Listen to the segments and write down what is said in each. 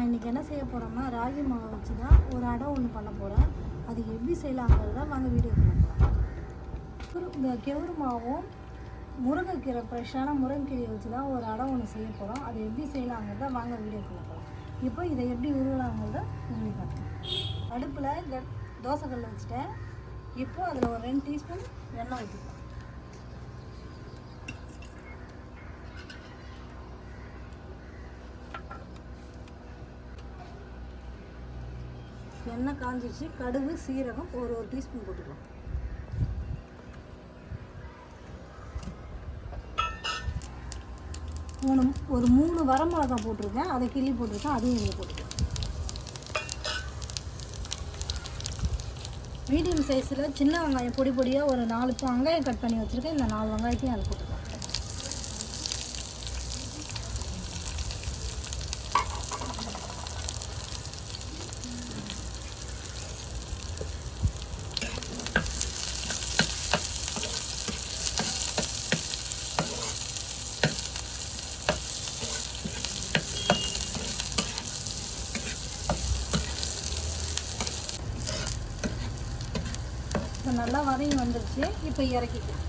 நான் இன்றைக்கி என்ன செய்ய போகிறோம்னா ராகி மாவை வச்சு தான் ஒரு அடை ஒன்று பண்ண போகிறேன் அது எப்படி செய்யலாங்கிறது தான் வாங்க வீடியோ பண்ண போகிறோம் இந்த கெவுரு மாவும் முருங்கைக்கீரை ஃப்ரெஷ்ஷான முருங்கைக்கீரையை வச்சு தான் ஒரு அடை ஒன்று செய்ய போகிறோம் அது எப்படி செய்யலாங்கிறத வாங்க வீடியோ பண்ண போகிறோம் இப்போ இதை எப்படி உருவலாங்கிறத உங்களுக்கு பார்த்தேன் அடுப்பில் க தோசைக்கல் வச்சுட்டேன். இப்போ அதில் ஒரு ரெண்டு டீஸ்பூன் எண்ணெய் ஊற்றிப்போம் எண்ணெய் காஞ்சிச்சு கடுகு சீரகம் ஒரு ஒரு டீஸ்பூன் போட்டுக்கலாம் மூணு ஒரு மூணு வரமிளகாய் போட்டிருக்கேன். அதை கிள்ளி போட்டிருக்கேன். அதையும் இதில் போட்டுக்கலாம் மீடியம் சைஸில் சின்ன வெங்காயம் பொடி பொடியாக ஒரு நாலு வெங்காயம் கட் பண்ணி வச்சுருக்கேன். இந்த நாலு வெங்காயத்தையும் அதை போட்டுக்கலாம் இப்போ நல்லா வதங்கி வந்துருச்சு. இப்போ இறக்கிக்கலாம்.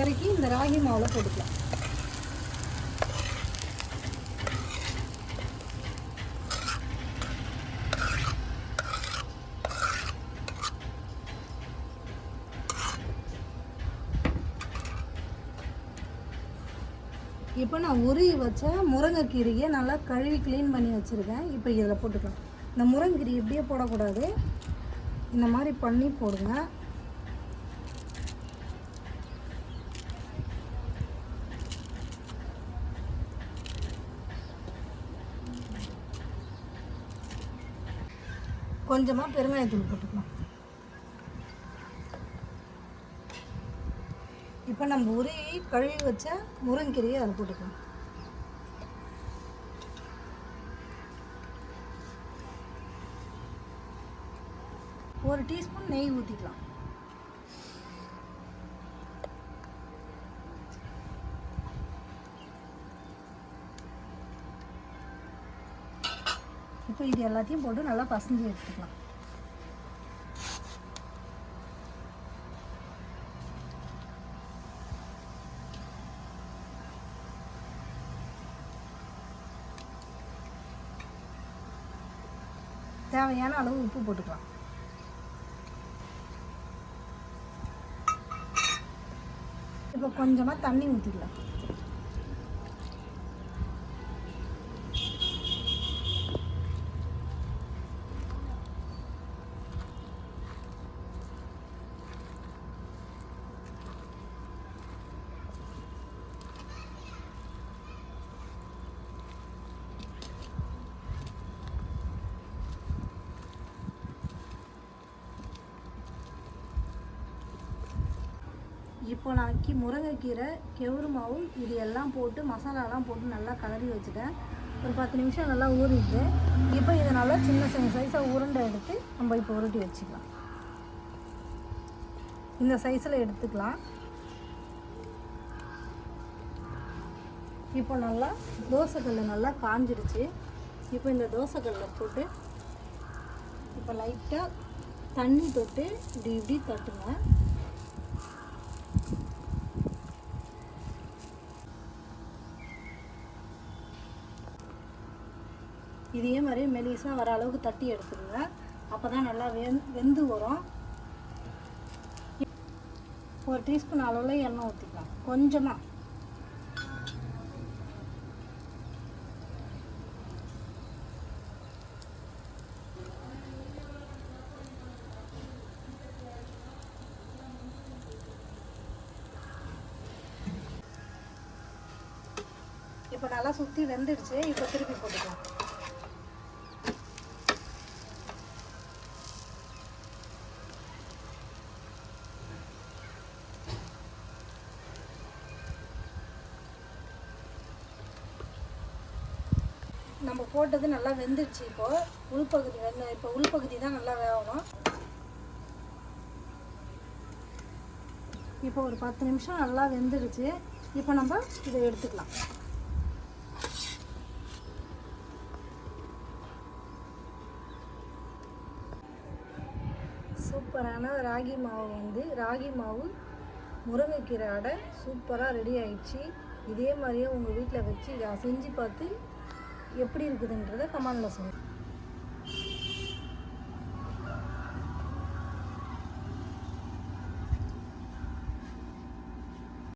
இறக்கி இந்த ராகி மாவில் போட்டுக்கலாம். இப்போ நான் உருகி வச்ச முருங்கைக்கீரையை நல்லா கழுவி க்ளீன் பண்ணி வச்சுருக்கேன். இப்போ இதில் போட்டுக்கலாம். இந்த முருங்கைக்கீரை இப்படியே போடக்கூடாது. இந்த மாதிரி பண்ணி போடுங்க. கொஞ்சமாக பெருங்காயத்தூள் போட்டுக்கலாம். இப்போ நம்ம உருவி கழுவி வச்ச முருங்கீரையை அதை போட்டுக்கலாம். ஒரு டீஸ்பூன் நெய் ஊற்றிக்கலாம் இப்போ இது எல்லாத்தையும் போட்டு நல்லா பசஞ்சு எடுத்துக்கலாம். தேவையான அளவு உப்பு போட்டுக்கலாம். இப்போ கொஞ்சமாக தண்ணி ஊற்றிக்கலாம் இப்போ நாளைக்கு முருங்கைக்கீரை கெவுரு மாவு இது எல்லாம் போட்டு மசாலாலாம் போட்டு நல்லா கலரி வச்சுட்டேன். ஒரு பத்து நிமிஷம் நல்லா ஊறிட்டு இப்போ இதை நல்லா சின்ன சின்ன சைஸாக உருண்டை எடுத்து நம்ம இப்போ உருட்டி வச்சுக்கலாம். இந்த சைஸில் எடுத்துக்கலாம். இப்போ நல்லா தோசைக்கல் நல்லா காஞ்சிருச்சு. இப்போ இந்த தோசைக்கல்ல போட்டு இப்போ லைட்டாக தண்ணி தொட்டு இப்படி இப்படி தட்டுங்க. இதே மாதிரி மெலிசாக வர அளவுக்கு தட்டி எடுத்துருங்க. அப்போ தான் நல்லா வெந் வெந்து வரும். ஒரு டீஸ்பூன் அளவில் எண்ணெய் ஊற்றிக்கலாம் கொஞ்சமாக இப்போ நல்லா சுற்றி வெந்துடுச்சு இப்போ திருப்பி போட்டுக்கலாம். நம்ம போட்டது நல்லா வெந்துடுச்சு இப்போது உள்பகுதி வெந்த இப்போ உள்பகுதி தான் நல்லா வேகணும். இப்போ ஒரு பத்து நிமிஷம் நல்லா வெந்துடுச்சு இப்போ நம்ம இதை எடுத்துக்கலாம். சூப்பரான ராகி மாவு வந்து ராகி மாவு முருங்கைக்கீரை அடை சூப்பராக ரெடி ஆயிடுச்சு. இதே மாதிரியே உங்கள் வீட்டில் வச்சு செஞ்சு பார்த்து எப்படி இருக்குதுன்றதை கமெண்டில் சொல்லுங்கள்